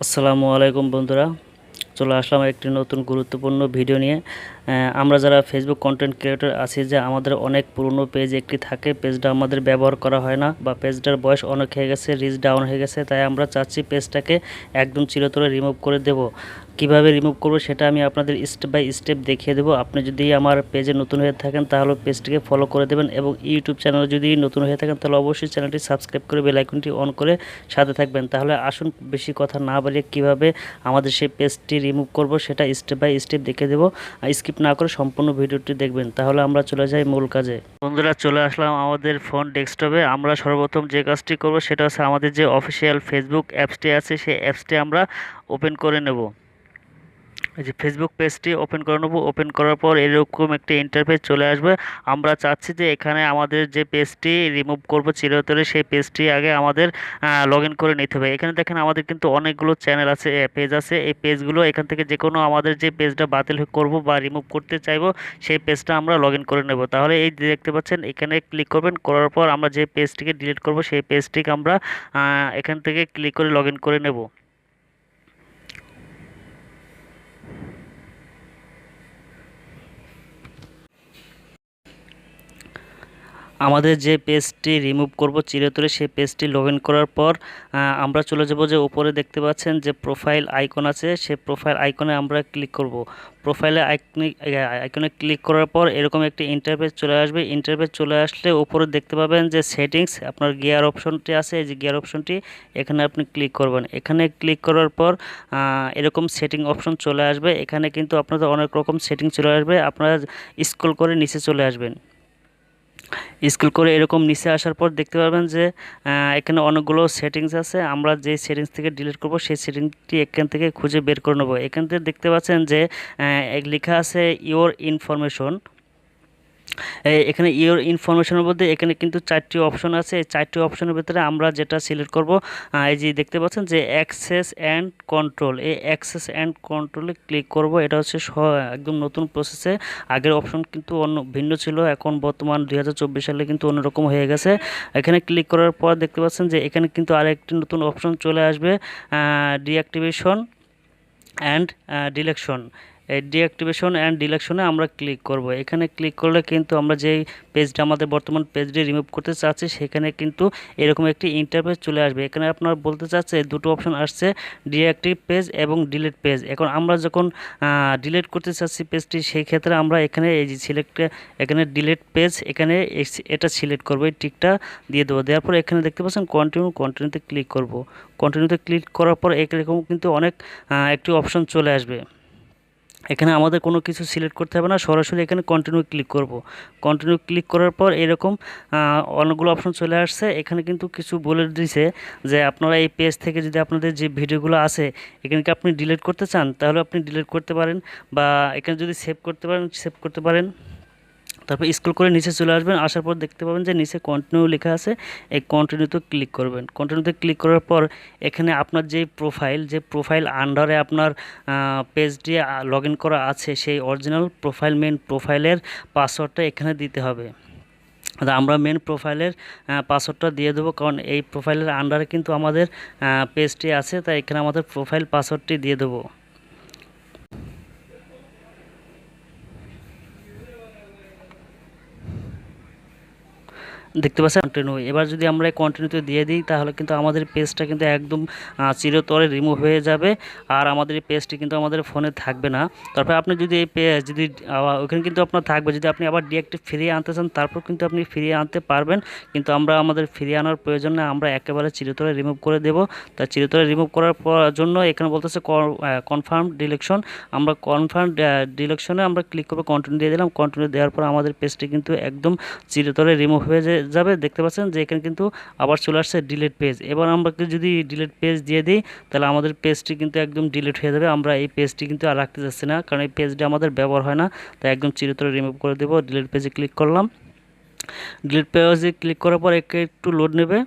আসসালামু আলাইকুম বন্ধুরা চলে আসলাম একটি নতুন গুরুত্বপূর্ণ ভিডিও নিয়ে। আমরা যারা ফেসবুক কন্টেন্ট ক্রিয়েটর আছি যে আমাদের অনেক পুরনো পেজ একটি থাকে পেজটা আমাদের ব্যবহার করা হয় না বা পেজটার বয়স অনেক হয়ে গেছে রিচ ডাউন হয়ে গেছে, তাই আমরা চাচ্ছি পেজটাকে একদম চিরতরে রিমুভ করে দেব। কীভাবে রিমুভ করব সেটা আমি আপনাদের স্টেপ বাই স্টেপ দেখিয়ে দেবো। আপনি যদি আমার পেজে নতুন হয়ে থাকেন, তাহলে পেজটিকে ফলো করে দেবেন এবং ইউটিউব চ্যানেলে যদি নতুন হয়ে থাকেন, তাহলে অবশ্যই চ্যানেলটি সাবস্ক্রাইব করে বেল আইকনটি অন করে সাথে থাকবেন। তাহলে আসুন বেশি কথা না বাড়িয়ে কীভাবে আমাদের সেই পেজটি রিমুভ করব, সেটা স্টেপ বাই স্টেপ দেখে দেবো। স্কিপ না করে সম্পূর্ণ ভিডিওটি দেখবেন, তাহলে আমরা চলে যাই মূল কাজে। বন্ধুরা, চলে আসলাম আমাদের ফোন ডেস্কটপে। আমরা সর্বপ্রথম যে কাজটি করব, সেটা হচ্ছে আমাদের যে অফিসিয়াল ফেসবুক অ্যাপসটি আছে, সেই অ্যাপসটি আমরা ওপেন করে নেব। যে ফেসবুক পেজটি ওপেন করে নেব। ওপেন করার পর এরকম একটি ইন্টারফেস চলে আসবে। আমরা চাচ্ছি যে এখানে আমাদের যে পেজটি রিমুভ করব চিরতরে, সেই পেজটি আগে আমাদের লগ করে নিতে হবে। এখানে দেখেন আমাদের কিন্তু অনেকগুলো চ্যানেল আছে পেজ আছে। এই পেজগুলো এখান থেকে যে কোনো আমাদের যে পেজটা বাতিল করব বা রিমুভ করতে চাইব, সেই পেজটা আমরা লগ করে নেব। তাহলে এই দেখতে পাচ্ছেন, এখানে ক্লিক করবেন। করার পর আমরা যে পেজটিকে ডিলিট করব, সেই পেজটিকে আমরা এখান থেকে ক্লিক করে লগ করে নেব। আমাদের যে পেজটি রিমুভ করব চিরতরে সেই পেজটি লগ করার পর আমরা চলে যাব যে উপরে দেখতে পাচ্ছেন যে প্রোফাইল আইকন আছে, সেই প্রোফাইল আইকনে আমরা ক্লিক করব। প্রোফাইলে আইকনে ক্লিক করার পর এরকম একটি ইন্টারফেস চলে আসবে। ইন্টারফেস চলে আসলে উপরে দেখতে পাবেন যে সেটিংস আপনার গিয়ার অপশনটি আছে, এই যে গিয়ার অপশনটি এখানে আপনি ক্লিক করবেন। এখানে ক্লিক করার পর এরকম সেটিং অপশন চলে আসবে। এখানে কিন্তু আপনাদের অনেক রকম সেটিং চলে আসবে। আপনারা স্ক্রল করে নিচে চলে আসবেন। স্কুল করে এরকম নিচে আসার পর দেখতে পাবেন যে এখানে অনেকগুলো সেটিংস আছে। আমরা যে সেটিংস থেকে ডিলিট করব, সেই সেটিংটি এখান থেকে খুঁজে বের করে নেব। এখান থেকে দেখতে পাচ্ছেন যে লেখা আছে ইওর ইনফরমেশন এখানে ইওর ইনফরমেশনের মধ্যে এখানে কিন্তু চারটি অপশন আছে। এই চারটি অপশনের ভিতরে আমরা যেটা সিলেক্ট করব এই যে দেখতে পাচ্ছেন যে অ্যাক্সেস অ্যান্ড কন্ট্রোল এই অ্যাক্সেস অ্যান্ড কন্ট্রোলে ক্লিক করব, এটা হচ্ছে একদম নতুন প্রসেসে আগের অপশন কিন্তু অন্য, ভিন্ন ছিল, এখন বর্তমান দুই হাজার চব্বিশ সালে কিন্তু অন্যরকম হয়ে গেছে। এখানে ক্লিক করার পর দেখতে পাচ্ছেন যে এখানে কিন্তু আরেকটি নতুন অপশন চলে আসবে ডিঅ্যাক্টিভেশন অ্যান্ড ডিলেকশন এই ডিঅ্যাক্টিভেশন অ্যান্ড ডিলেকশনে আমরা ক্লিক করব। এখানে ক্লিক করলে কিন্তু আমরা যেই পেজটা আমাদের বর্তমান পেজটি রিমুভ করতে চাচ্ছি, সেখানে কিন্তু এরকম একটি ইন্টারফেস চলে আসবে। এখানে আপনার বলতে চাচ্ছে দুটো অপশন আসছে ডিঅ্যাক্টিভ পেজ এবং ডিলিট পেজ এখন আমরা যখন ডিলিট করতে চাচ্ছি পেজটি সেই ক্ষেত্রে আমরা এখানে এই যে সিলেক্ট এখানে ডিলিট পেজ এখানে এটা সিলেক্ট করব, এই টিকটা দিয়ে দেবো। দেওয়ার পর এখানে দেখতে পাচ্ছেন কন্টিনিউ কন্টিনিউতে ক্লিক করব। কন্টিনিউতে ক্লিক করার পর এরকম কিন্তু অনেক একটি অপশন চলে আসবে। এখানে আমাদের কোনো কিছু সিলেক্ট করতে হবে না, সরাসরি এখানে কন্টিনিউ ক্লিক করব। কন্টিনিউ ক্লিক করার পর এরকম অনেকগুলো অপশন চলে আসছে। এখানে কিন্তু কিছু বলে দিছে যে আপনারা এই পেজ থেকে যদি আপনাদের যে ভিডিওগুলো আছে, এখানে কি আপনি ডিলিট করতে চান? তাহলে আপনি ডিলিট করতে পারেন বা এখানে যদি সেভ করতে পারেন সেভ করতে পারেন। তারপর স্ক্রল করে নিচে চলে আসবেন, আসার পর দেখতে পাবেন যে নিচে কন্টিনিউ লেখা আছে, এই কন্টিনিউতে ক্লিক করবেন। কন্টিনিউতে ক্লিক করার পর এখানে আপনার যে প্রোফাইল যে প্রোফাইল আন্ডারে আপনার পেজটি লগ করা আছে, সেই অরিজিনাল প্রোফাইল মেন প্রোফাইলের পাসওয়ার্ডটা এখানে দিতে হবে। আমরা মেন প্রোফাইলের পাসওয়ার্ডটা দিয়ে দেবো, কারণ এই প্রোফাইলের আন্ডারে কিন্তু আমাদের পেজটি আছে, তাই এখানে আমাদের প্রোফাইল পাসওয়ার্ডটি দিয়ে দেবো। দেখতে পাচ্ছেন কন্টিনিউ এবার যদি আমরা কন্টিনিউতে দিয়ে দিই, তাহলে কিন্তু আমাদের পেজটা কিন্তু একদম চিরতরে রিমুভ হয়ে যাবে আর আমাদের এই পেজটি কিন্তু আমাদের ফোনে থাকবে না। তারপরে আপনি যদি এই পে যদি ওখানে কিন্তু আপনার থাকবে, যদি আপনি আবার ডিএক্টিভ ফিরিয়ে আনতে চান, তারপর কিন্তু আপনি ফিরিয়ে আনতে পারবেন। কিন্তু আমরা, আমাদের ফিরিয়ে আনার প্রয়োজন না আমরা একেবারে চিরতরে রিমুভ করে দেব। তা চিরতরে রিমুভ করার জন্য এখানে বলতেছে কনফার্ম ডিলেকশন আমরা কনফার্ম ডিলেকশনে আমরা ক্লিক করব কন্টিনিউ দিয়ে দিলাম। কন্টিনিউ দেওয়ার পর আমাদের পেজটি কিন্তু একদম চিরতরে রিমুভ হয়ে যে- যাবে, দেখতে পাচ্ছেন যে এখানে কিন্তু আবার চলে আসছে ডিলেট পেজ এবার আমরা যদি ডিলেট পেজ দিয়ে দিই, তাহলে আমাদের পেজটি কিন্তু একদম ডিলেট হয়ে যাবে। আমরা এই পেজটি কিন্তু আর রাখতে যাচ্ছি না, কারণ এই পেজটি আমাদের ব্যবহার হয় না। তাই একদম চিরতরে রিমুভ করে দেবো। ডিলেট পেজে ক্লিক করলাম। ডিলেট পেজে ক্লিক করার পর একে একটু লোড নেবে।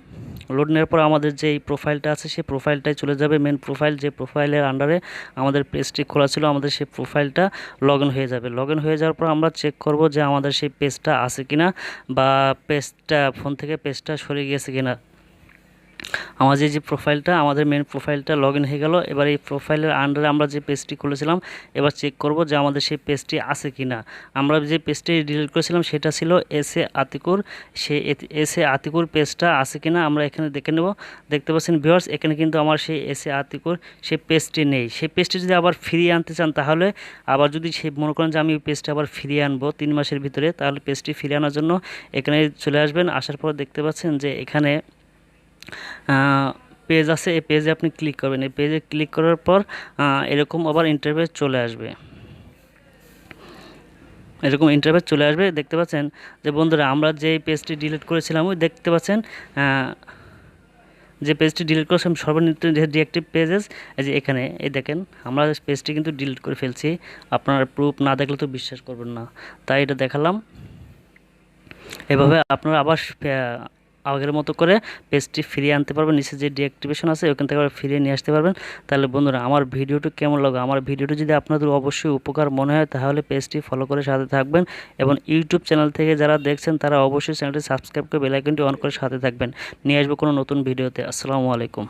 লোড নেওয়ার পর আমাদের যে এই প্রোফাইলটা আছে, সেই প্রোফাইলটাই চলে যাবে মেন প্রোফাইল যে প্রোফাইলের আন্ডারে আমাদের পেজটি খোলা ছিল, আমাদের সেই প্রোফাইলটা লগ হয়ে যাবে। লগ হয়ে যাওয়ার পর আমরা চেক করব যে আমাদের সেই পেজটা আছে কিনা বা পেজটা ফোন থেকে পেজটা সরে গিয়েছে কিনা। আমার যে প্রোফাইলটা আমাদের মেন প্রোফাইলটা লগ হয়ে গেল। এবার এই প্রোফাইলের আন্ডারে আমরা যে পেজটি খুলেছিলাম, এবার চেক করব যে আমাদের সেই পেজটি আছে কি না আমরা যে পেজটি ডিলিট করেছিলাম, সেটা ছিল এস এ আতিকুর সেই এস এ আতিকুর পেজটা আছে কি না আমরা এখানে দেখে নেব। দেখতে পাচ্ছেন ভিউয়ার্স এখানে কিন্তু আমার সেই এস এ আতিকুর সেই পেজটি নেই। সেই পেজটি যদি আবার ফিরিয়ে আনতে চান, তাহলে আবার যদি সে মনে করেন যে আমি ওই পেজটা আবার ফিরিয়ে আনব তিন মাসের ভিতরে, তাহলে পেজটি ফিরিয়ে আনার জন্য এখানে চলে আসবেন। আসার পর দেখতে পাচ্ছেন যে এখানে পেজ আছে, এই পেজে আপনি ক্লিক করবেন। এই পেজে ক্লিক করার পর এরকম আবার ইন্টারভেস চলে আসবে। এরকম ইন্টারভেস চলে আসবে। দেখতে পাচ্ছেন যে বন্ধুরা, আমরা যে পেজটি ডিলিট করেছিলাম, ওই দেখতে পাচ্ছেন যে পেজটি ডিলিট করেছিলাম, সর্বনিম্ন ডিঅ্যাক্টিভ পেজেস এই যে এখানে, এই দেখেন, আমরা পেজটি কিন্তু ডিলিট করে ফেলছি। আপনার প্রুফ না দেখলে তো বিশ্বাস করবেন না। তাই এটা দেখালাম। এভাবে আপনারা আবার আগের মতো করে পেজটি ফিরিয়ে আনতে পারবেন। নিচে যে ডিঅ্যাক্টিভেশন আছে, ওখান থেকে ফিরিয়ে নিয়ে আসতে পারবেন। তাহলে বন্ধুরা, আমার ভিডিওটি কেমন লাগবে আমার ভিডিওটি যদি আপনাদের অবশ্যই উপকার মনে হয়, তাহলে পেজটি ফলো করে সাথে থাকবেন এবং ইউটিউব চ্যানেল থেকে যারা দেখছেন, তারা অবশ্যই চ্যানেলটি সাবস্ক্রাইব করে বেলাইকনটি অন করে সাথে থাকবেন। নিয়ে আসব কোনো নতুন ভিডিওতে। আসসালামু আলাইকুম।